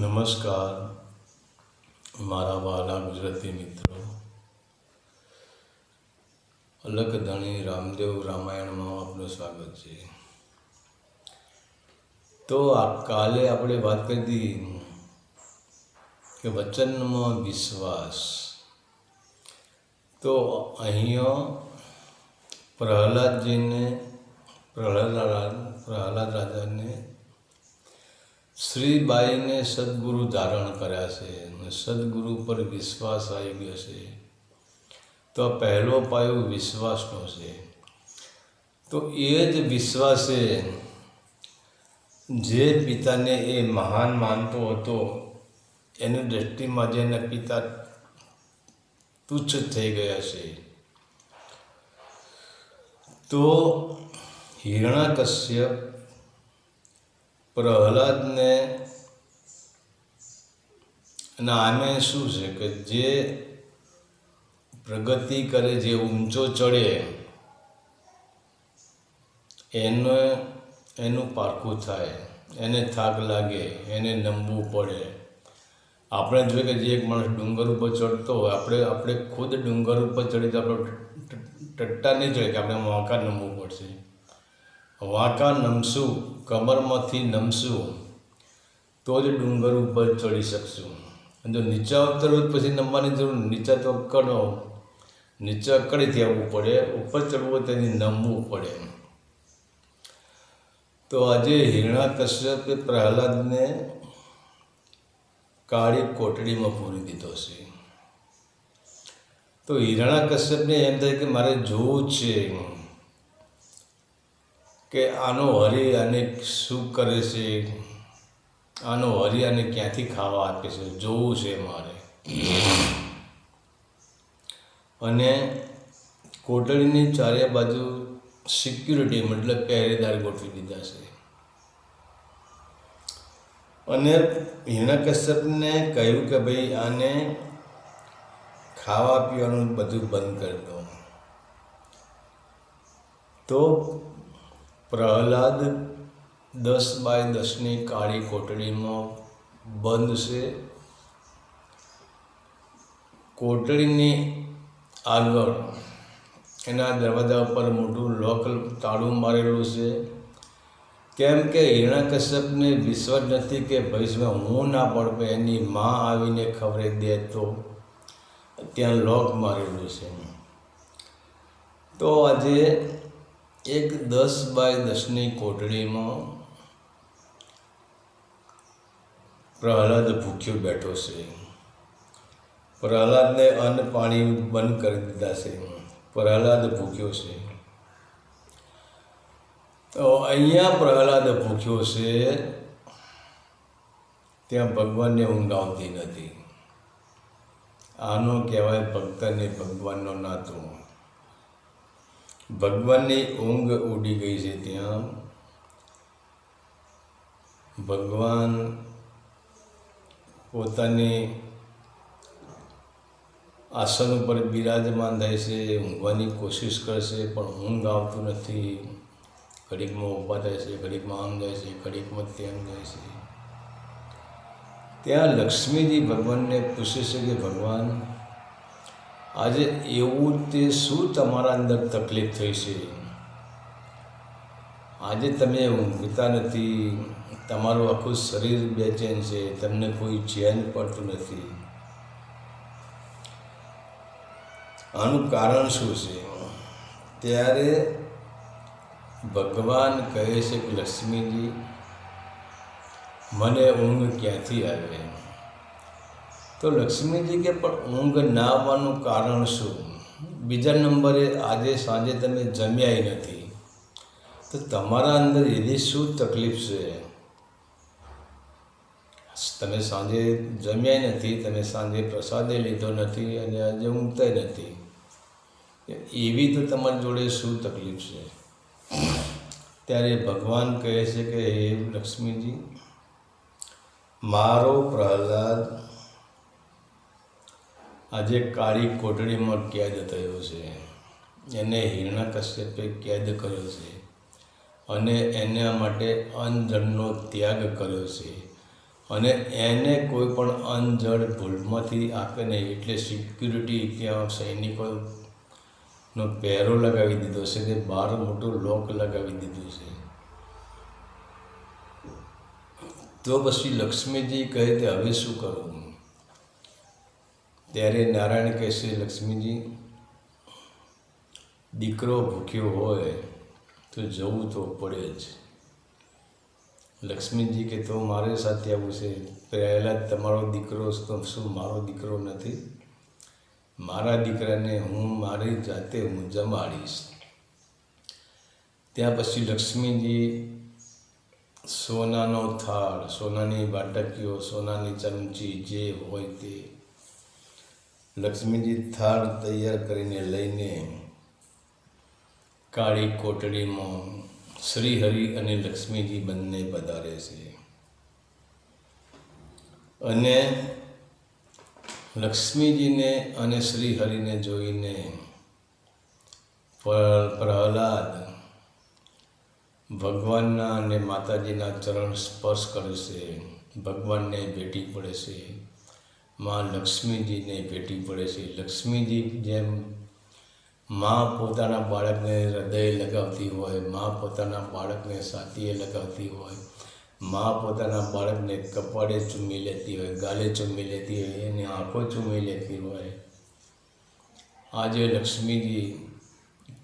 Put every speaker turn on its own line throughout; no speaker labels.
નમસ્કાર, મારા વાલા ગુજરાતી મિત્રો. અલકધણી રામદેવ રામાયણમાં આપનું સ્વાગત છે. તો કાલે આપણે વાત કરી હતી કે વચનમાં વિશ્વાસ. તો અહીંયા પ્રહલાદજીને, પ્રહલાદ પ્રહલાદ રાજાને શ્રીબાઈને સદગુરુ ધારણ કર્યા છે અને સદગુરુ પર વિશ્વાસ આવી ગયો છે. તો આ પહેલો પાયો વિશ્વાસનો છે. તો એ જ વિશ્વાસે જે પિતાને એ મહાન માનતો હતો, એની દ્રષ્ટિમાં જેને પિતા તુચ્છ થઈ ગયા છે. તો હિરણાકશ્યપ પ્રહલાદને આમે શું છે કે જે પ્રગતિ કરે, જે ઊંચો ચડે, એને, એનું પારખું થાય, એને થાક લાગે, એને નમવું પડે. આપણે જોઈએ કે જે એક માણસ ડુંગર ઉપર ચડતો હોય, આપણે આપણે ખુદ ડુંગર ઉપર ચડી તો આપણે ટટ્ટા નહીં ચડે કે આપણે વાંકા નમવું પડશે. વાંકા નમશું કમરમાંથી નમશું તો જ ડુંગર ઉપર ચડી શકશું. અને જો નીચા ઉતરવું પછી નમવાની જરૂર નીચા તો કડો. નીચે અકડીથી આવવું પડે, ઉપર ચડવું તેની નમવું પડે. તો આજે હિરણા હિરણાકશ્યપે પ્રહલાદને કાળી કોટડીમાં પૂરી દીધો છે. તો હિરણાકશ્યપને એમ થાય કે મારે જોવું છે. કે આનો હરી આને શું કરે છે? આનો હરી આને ક્યાંથી ખાવા આપે છે? જોવું છે મારે. અને કોટડીની ચારે બાજુ સિક્યુરિટી મતલબ પહેરેદાર ગોઠવી દીધા છે. અને હિરણ્યકશ્યપને કહ્યું કે ભાઈ આને ખાવા પીવાનું બધું બંધ કરી દો. તો પ્રહલાદ દસ બાય દસની કાળી કોટડીમાં બંધ છે. કોટડીની આગળ એના દરવાજા ઉપર મોટું લોક તાળું મારેલું છે. કેમ કે હિરણ્યકશ્યપને વિશ્વાસ નથી કે ભવિષ્યમાં હું ના પડે એની માં આવીને ખબરે દે તો ત્યાં લોક મારેલું છે. તો આજે એક દસ બાય દસની કોટડીમાં પ્રહલાદ ભૂખ્યો બેઠો છે. પ્રહલાદને અન્ન પાણી બંધ કરી દીધા છે. પ્રહલાદ ભૂખ્યો છે. તો અહીંયા પ્રહલાદ ભૂખ્યો છે. ત્યાં ભગવાનને ઊંઘ આવતી નથી. આનો કહેવાય ભક્તને ભગવાનનો નાતો. ભગવાનની ઊંઘ ઉડી ગઈ છે ત્યાં. ભગવાન પોતાની આસન ઉપર બિરાજમાન થાય છે, ઊંઘવાની કોશિશ કરશે, પણ ઊંઘ આવતું નથી. ઘડીકમાં ઊભા થાય છે, ઘડીકમાં આમ જાય છે, ઘડીકમાં તેમ જાય છે. ત્યાં લક્ષ્મીજી ભગવાનને પૂછે છે કે ભગવાન આજે એવું તે શું તમારા અંદર તકલીફ થઈ છે? આજે તમે ઊંઘતા નથી, તમારું આખું શરીર બેચેન છે, તમને કોઈ ચેન પડતું નથી. આનું કારણ શું છે? ત્યારે ભગવાન કહે છે કે, લક્ષ્મીજી, મને ઊંઘ ક્યાંથી આવે? તો લક્ષ્મીજી કે પણ ઊંઘ ના આવવાનું કારણ શું? બીજા નંબરે આજે સાંજે તમે જમ્યાય નથી. તો તમારા અંદર એની શું તકલીફ છે? તમે સાંજે જમ્યા નથી, તમે સાંજે પ્રસાદે લીધો નથી અને આજે ઊંઘતાય નથી. એવી તો તમારી જોડે શું તકલીફ છે? ત્યારે ભગવાન કહે છે કે, હે લક્ષ્મીજી, મારો પ્રહલાદ આજે કાળી કોટડીમાં કેદ થયો છે. એને હિરણાકશ્યપે કેદ કર્યો છે અને એના માટે અન્નજળનો ત્યાગ કર્યો છે. અને એને કોઈ પણ અનજડ ભૂલમાંથી આપે નહીં એટલે સિક્યુરિટી ત્યાં સૈનિકોનો પહેરો લગાવી દીધો છે કે બહાર મોટું લોક લગાવી દીધું છે. તો પછી લક્ષ્મીજી કહે કે હવે શું કરવું ત્યારે નારાયણ કહેશે લક્ષ્મીજી, દીકરો ભૂખ્યો હોય તો જવું તો પડે જ. લક્ષ્મીજી કે, તો મારે સાથે આવું છે? પહેલાં જ તમારો દીકરો તો શું મારો દીકરો નથી? મારા દીકરાને હું મારી જાતે હું જમાડીશ. ત્યાં પછી લક્ષ્મીજી સોનાનો થાળ, સોનાની બાટકીઓ સોનાની ચમચી જે હોય તે લક્ષ્મીજી થાળ તૈયાર કરીને લઈને કાળી કોટડીમાં શ્રી હરિ અને લક્ષ્મીજી બંને પધારે છે. અને લક્ષ્મીજીને અને શ્રી હરિને જોઈને પ્રહલાદ ભગવાનના અને માતાજીના ચરણ સ્પર્શ કરશે ભગવાનને ભેટી પડે છે. માં લક્ષ્મીજીને ભેટી પડે છે. લક્ષ્મીજી જેમ માં પોતાના બાળકને હૃદય લગાવતી હોય, માં પોતાના બાળકને સાતીએ લગાવતી હોય, માં પોતાના બાળકને કપાળે ચૂમી લેતી હોય, ગાલે ચૂમી લેતી હોય, એની આંખો ચૂમી લેતી હોય. આજે લક્ષ્મીજી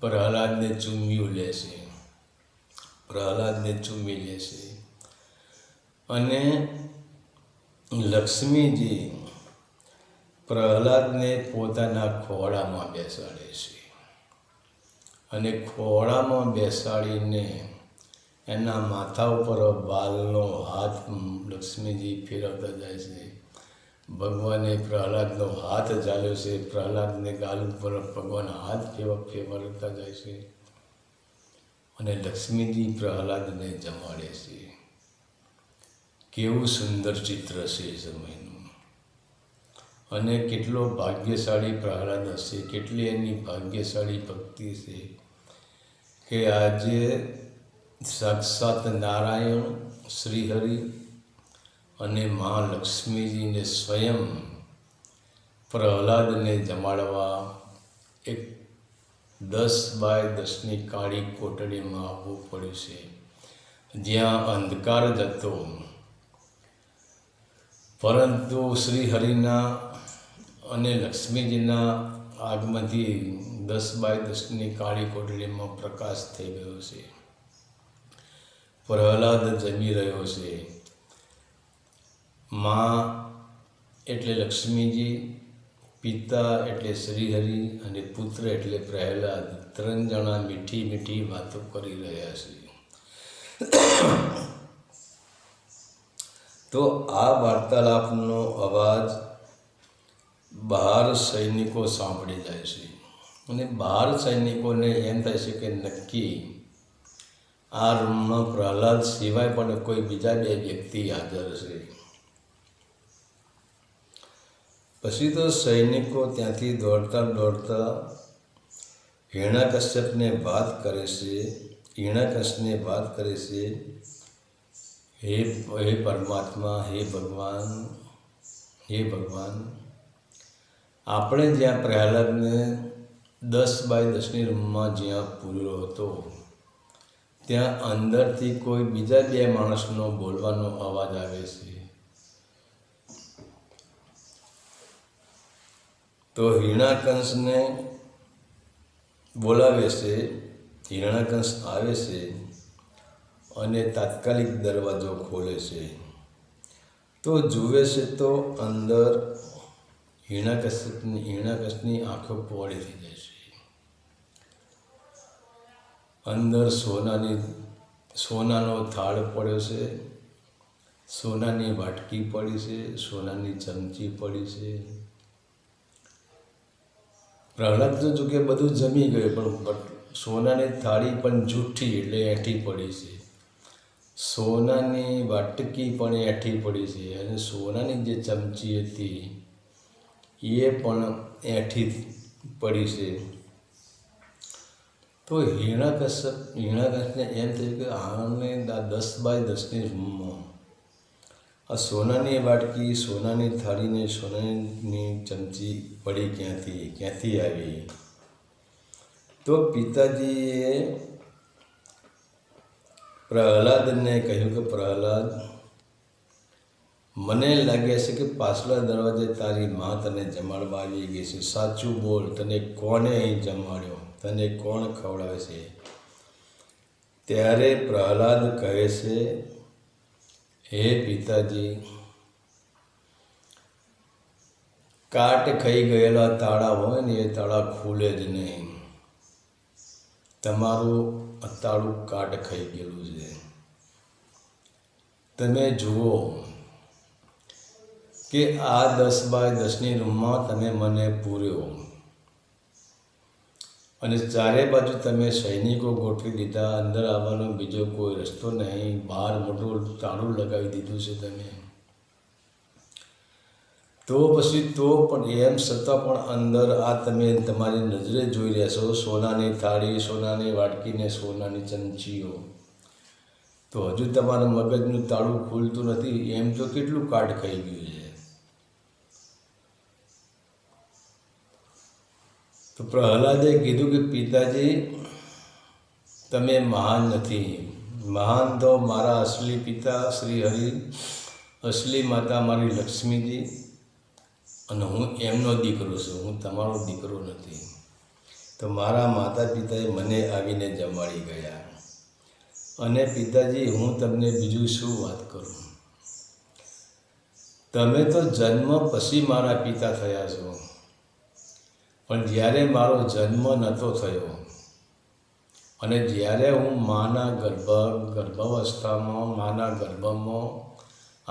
પ્રહલાદને ચૂમ્યું લેશે પ્રહલાદને ચૂમી લેશે અને લક્ષ્મીજી પ્રહલાદને પોતાના ખોળામાં બેસાડે છે. અને ખોળામાં બેસાડીને એના માથા ઉપર બાલનો હાથ લક્ષ્મીજી ફેરવતા જાય છે. ભગવાને પ્રહલાદનો હાથ ચાલ્યો છે. પ્રહલાદને ગાલ ઉપર ભગવાન હાથ ફેવા ફેરવતા જાય છે. અને લક્ષ્મીજી પ્રહલાદને જમાડે છે. કેવું સુંદર ચિત્ર છે એ સમયનું અને કેટલો ભાગ્યશાળી પ્રહલાદ હશે, કેટલી એની ભાગ્યશાળી ભક્તિ છે કે આજે સાક્ષાત નારાયણ, શ્રીહરિ અને મહાલક્ષ્મીજીને સ્વયં પ્રહલાદને જમાડવા એક દસ બાય દસની કાળી કોટડીમાં આવવું પડ્યું છે. જ્યાં અંધકાર જતો પરંતુ શ્રી હરિના અને લક્ષ્મીજીના આગમનથી દસ બાય દસની કાળી કોટડીમાં પ્રકાશ થઈ ગયો છે. પ્રહલાદ જમી રહ્યો છે. મા એટલે લક્ષ્મીજી, પિતા એટલે શ્રીહરિ અને પુત્ર એટલે પ્રહલાદ ત્રણ જણા મીઠી મીઠી વાતો કરી રહ્યા છે. તો આ વાર્તાલાપનો અવાજ બહાર સૈનિકો સાંભળી જાય છે. અને બહાર સૈનિકોને એમ થાય છે કે નક્કી આ રૂમમાં પ્રહલાદ સિવાય પણ કોઈ બીજા બે વ્યક્તિ હાજર છે. પછી તો સૈનિકો ત્યાંથી દોડતા દોડતા હિરણાકશ્યપને વાત કરે છે હિરણાકશને વાત કરે છે, હે હે પરમાત્મા, હે ભગવાન હે ભગવાન આપણે જ્યાં પ્રહલાદને દસ બાય દસની રૂમમાં જ્યાં પૂર્યો હતો, ત્યાં અંદરથી કોઈ બીજા બે માણસનો બોલવાનો અવાજ આવે છે. તો હિરણાકંશને બોલાવે છે હિરણાકંશ આવે છે અને તાત્કાલિક દરવાજો ખોલે છે. તો જુએ છે તો અંદર હિરણાકશ્યપની હિરણાકશની આંખો પહોળી થઈ જાય છે. અંદર સોનાની, સોનાનો થાળ પડ્યો છે, સોનાની વાટકી પડી છે, સોનાની ચમચી પડી છે. પ્રહલાદ તો જો કે બધું જમી ગયું, પણ સોનાની થાળી પણ જૂઠી એટલે એઠી પડી છે. સોનાની વાટકી પણ એઠી પડી છે અને સોનાની જે ચમચી હતી એ પણ એઠી પડી છે. તો હિરણાકશ્યપ, હિરણાકશ્યપને એમ થયું કે આને દસ બાય દસની રૂમમાં. આ સોનાની વાટકી, સોનાની થાળીને સોનાની ચમચી પડી ક્યાંથી? ક્યાંથી આવી? તો પિતાજીએ પ્રહલાદને કહ્યું કે પ્રહલાદ મને લાગે છે કે પાછલા દરવાજે તારી મા તને જમાડવા આવી ગઈ છે. સાચું બોલ, તને કોણે અહીં જમાડ્યો? તને કોણ ખવડાવે છે? ત્યારે પ્રહલાદ કહે છે, હે પિતાજી, કાટ ખાઈ ગયેલા તાળા હોય ને એ તાળા ખુલે જ નહીં. તમારું તાળું કાટ ખાઈ ગયેલું છે. તમે જુઓ કે આ દસ બાય દસની રૂમમાં તમે મને પૂર્યો. અને ચારે બાજુ તમે સૈનિકો ગોઠવી દીધા, અંદર આવવાનો બીજો કોઈ રસ્તો નહીં, બહાર મોટું તાળું લગાવી દીધું છે તમે. તો પછી તો પણ એમ છતાં પણ અંદર આ તમે તમારી નજરે જોઈ રહ્યા છો, સોનાની થાળી, સોનાની વાટકી ને સોનાની ચમચીઓ. તો હજુ તમારા મગજનું તાળું ખુલતું નથી, એમ તો કેટલું કાટ ખાઈ ગયું છે. તો પ્રહલાદે કીધું કે પિતાજી, તમે મહાન નથી. મહાન તો મારા અસલી પિતા શ્રી હરિ, અસલી માતા મારી લક્ષ્મીજી, અને હું એમનો દીકરો છું. હું તમારો દીકરો નથી. તો મારા માતા પિતાએ મને આવીને જમાડી ગયા. અને પિતાજી, હું તમને બીજું શું વાત કરું? તમે તો જન્મ પછી મારા પિતા થયા છો. પણ જ્યારે મારો જન્મ નહોતો થયો અને જ્યારે હું માના ગર્ભ, ગર્ભાવસ્થામાં, માના ગર્ભમાં,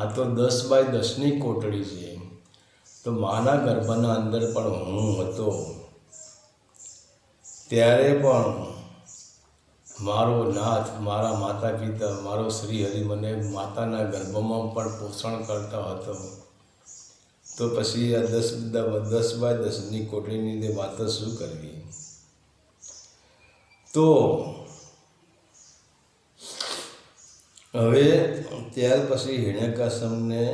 આ તો દસ બાય દસની કોટડી છે, તો માના ગર્ભના અંદર પણ હું હતો. ત્યારે પણ મારો નાથ, મારા માતા પિતા, મારો શ્રી હરિ મને માતાના ગર્ભમાં પણ પોષણ કરતા હતો. તો પછી આ દસ દસ બાય દસની કોટલીની તે વાત શું કરવી? તો હવે ત્યાર પછી હિણ્યકાશ્યપને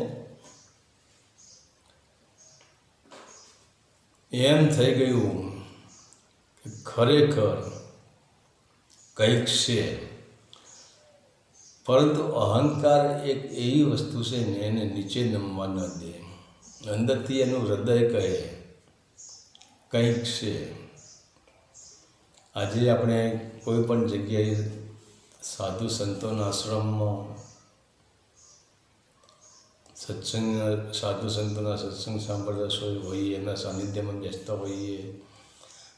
એમ થઈ ગયું કે ખરેખર કંઈક છે. પરંતુ અહંકાર એક એવી વસ્તુ છે ને એને નીચે નમવા ન દે. અંદરથી એનું હૃદય કહે, કંઈક છે. આજે આપણે કોઈ પણ જગ્યાએ સાધુ સંતોના આશ્રમમાં સત્સંગ, સાધુ સંતોના સત્સંગ સાંભળતા હોઈએ, એમના સાનિધ્યમાં બેસતા હોઈએ.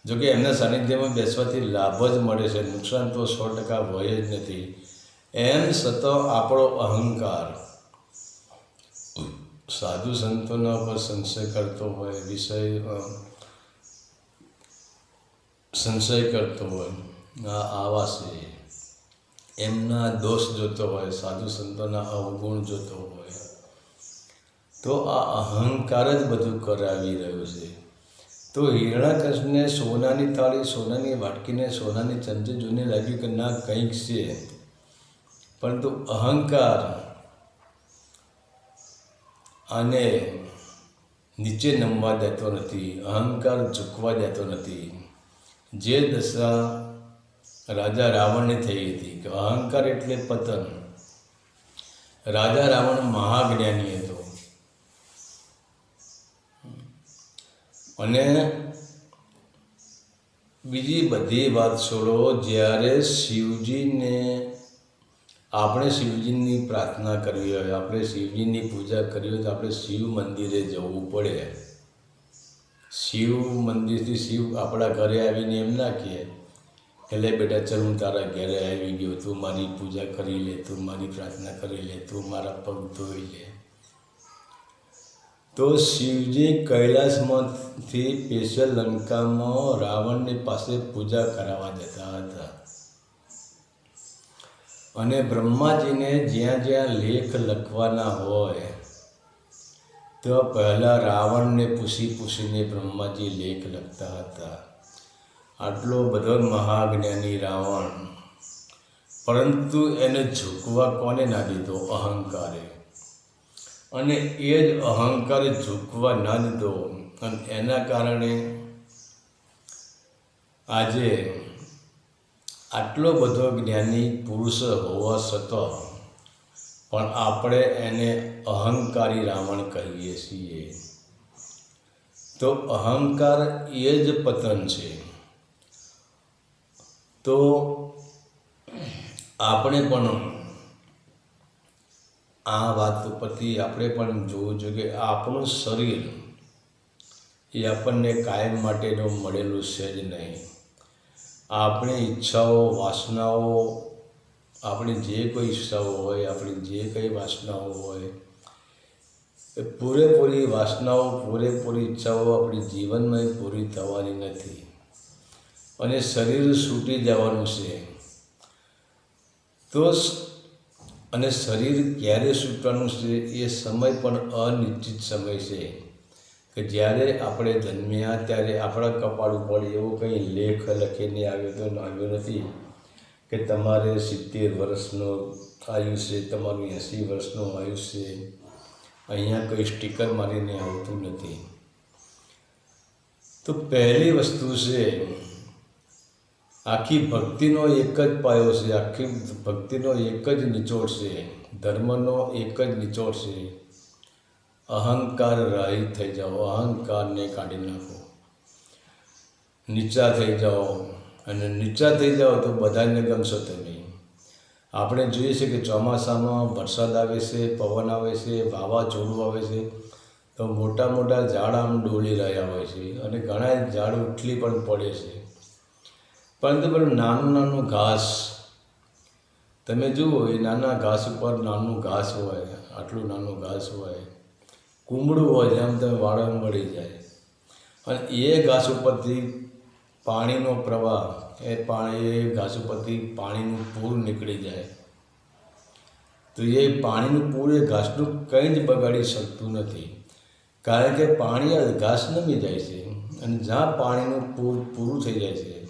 જોકે એમના સાનિધ્યમાં બેસવાથી લાભ જ મળે છે. નુકસાન તો સો ટકા હોય જ નથી. એમ છતાં આપણો અહંકાર સાધુ સંતોના પર સંશય કરતો હોય, વિષય સંશય કરતો હોય આવા છે એમના દોષ જોતો હોય, સાધુ સંતોના અવગુણ જોતો હોય. તો આ અહંકાર જ બધું કરાવી રહ્યું છે. તો હિરણાકૃષ્ણને સોનાની થાળી સોનાની વાટકીને સોનાની ચમચી જોઈને લાગ્યું કે ના, કંઈક છે. પરંતુ અહંકાર આને નીચે નમવા દેતો નથી, અહંકાર ઝૂકવા દેતો નથી. જે દશા રાજા રાવણને થઈ હતી કે અહંકાર એટલે પતન. રાજા રાવણ મહાજ્ઞાની હતો. અને બીજી બધી વાત છોડો, જ્યારે શિવજીને આપણે શિવજીની પ્રાર્થના કરવી હોય, આપણે શિવજીની પૂજા કરવી હોય તો આપણે શિવ મંદિરે જવું પડે. શિવ મંદિરથી શિવ આપણા ઘરે આવીને એમ ના કહે, એટલે બેટા ચાલ હું તારા ઘરે આવી ગયો, તું મારી પૂજા કરી લે, તું મારી પ્રાર્થના કરી લે, તું મારા પગ ધોઈ લે. તો શિવજી કૈલાસમાંથી સ્પેશિયલ લંકામાં રાવણની પાસે પૂજા કરાવવા જતા હતા. અને બ્રહ્માજીને જ્યાં જ્યાં લેખ લખવાના હોય, તો પહેલાં રાવણને પૂછી પૂછીને બ્રહ્માજી લેખ લખતા હતા. આટલો બધો મહાજ્ઞાની રાવણ. પરંતુ એને ઝૂકવા કોને ના દીધો? અહંકારે. અને એ જ અહંકાર ઝૂકવા ના દીધો. અને એના કારણે આજે આટલો બધો જ્ઞાની પુરુષ હોવા છતાં પણ આપણે એને અહંકારી રાવણ કહીએ છીએ. તો અહંકાર એ જ પતન છે. તો આપણે પણ આ વાત ઉપરથી આપણે પણ જોવું જોઈએ કે આપણું શરીર એ આપણને કાયમ માટેનું મળેલું છે જ નહીં. આપણી ઈચ્છાઓ, વાસનાઓ, આપણી જે કોઈ ઈચ્છાઓ હોય, આપણી જે કંઈ વાસનાઓ હોય, એ પૂરેપૂરી વાસનાઓ, પૂરેપૂરી ઈચ્છાઓ આપણી જીવનમાં પૂરી થવાની નથી. અને શરીર છૂટી જવાનું છે. તો અને શરીર ક્યારે છૂટવાનું છે એ સમય પણ અનિશ્ચિત સમય છે. કે જ્યારે આપણે જન્મ્યા, ત્યારે આપણા કપાળ ઉપર એવો કંઈ લેખ લખીને આવ્યો તો આવ્યો નથી કે તમારે સિત્તેર વર્ષનો આયુષ્ય, તમારું એંસી વર્ષનું આયુષ્ય, અહીંયા કોઈ સ્ટીકર મારીને આવતું નથી. તો પહેલી વસ્તુ છે, આખી ભક્તિનો એક જ પાયો છે, આખી ભક્તિનો એક જ નિચોડ છે, ધર્મનો એક જ નિચોડ છે. અહંકાર રહિત થઈ જાઓ, અહંકારને કાઢી નાખો. નીચા થઈ જાઓ અને નીચા થઈ જાઓ તો બધાને ગમશો તમે આપણે જોઈએ છે કે ચોમાસામાં વરસાદ આવે છે, પવન આવે છે, વાવાઝોડું આવે છે, તો મોટા મોટા ઝાડ આમ ડોલી રહ્યા હોય છે અને ઘણા ઝાડ ઉઠલી પણ પડે છે. પરંતુ પેલું નાનું નાનું ઘાસ, તમે જુઓ એ નાના ઘાસ ઉપર નાનું ઘાસ હોય, આટલું નાનું ઘાસ હોય કુમળું હોય જેમ તમે વાળા મળી જાય. અને એ ઘાસ ઉપરથી પાણીનો પ્રવાહ, એ પાણી, એ ઘાસ ઉપરથી પાણીનું પૂર નીકળી જાય. તો એ પાણીનું પૂર એ ઘાસનું કંઈ જ બગાડી શકતું નથી. કારણ કે પાણી ઘાસ નમી જાય છે અને જ્યાં પાણીનું પૂર પૂરું થઈ જાય છે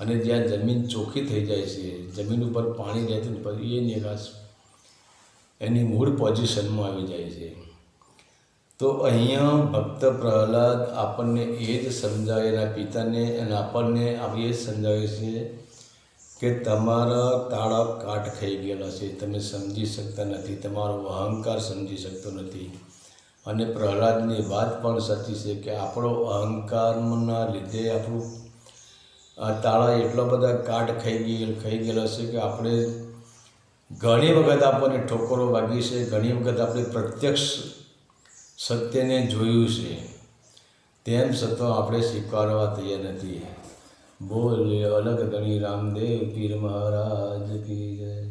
અને જ્યાં જમીન ચોખ્ખી થઈ જાય છે, જમીન ઉપર પાણી રહેતું પછી એ નિકાસ એની મૂળ પોઝિશનમાં આવી જાય છે. તો અહીંયા ભક્ત પ્રહલાદ આપણને એ જ સમજાવે, એના પિતાને અને આપણને આપણે એ જ સમજાવે છે કે તમારા તાળા કાટ ખાઈ ગયેલા છે. તમે સમજી શકતા નથી, તમારો અહંકાર સમજી શકતો નથી. અને પ્રહલાદની વાત પણ સાચી છે કે આપણો અહંકારના લીધે આપણું, આ તાળા એટલા બધા કાટ ખાઈ ગયેલ, ખાઈ ગયેલા છે કે આપણે ઘણી વખત આપણને ઠોકરો વાગી છે, ઘણી વખત આપણે પ્રત્યક્ષ સત્યને જોયું છે. તેમ છતાં આપણે સ્વીકારવા તૈયાર નથી. બોલ અલગ ગણી રામદેવ પીર મહારાજ કી જય.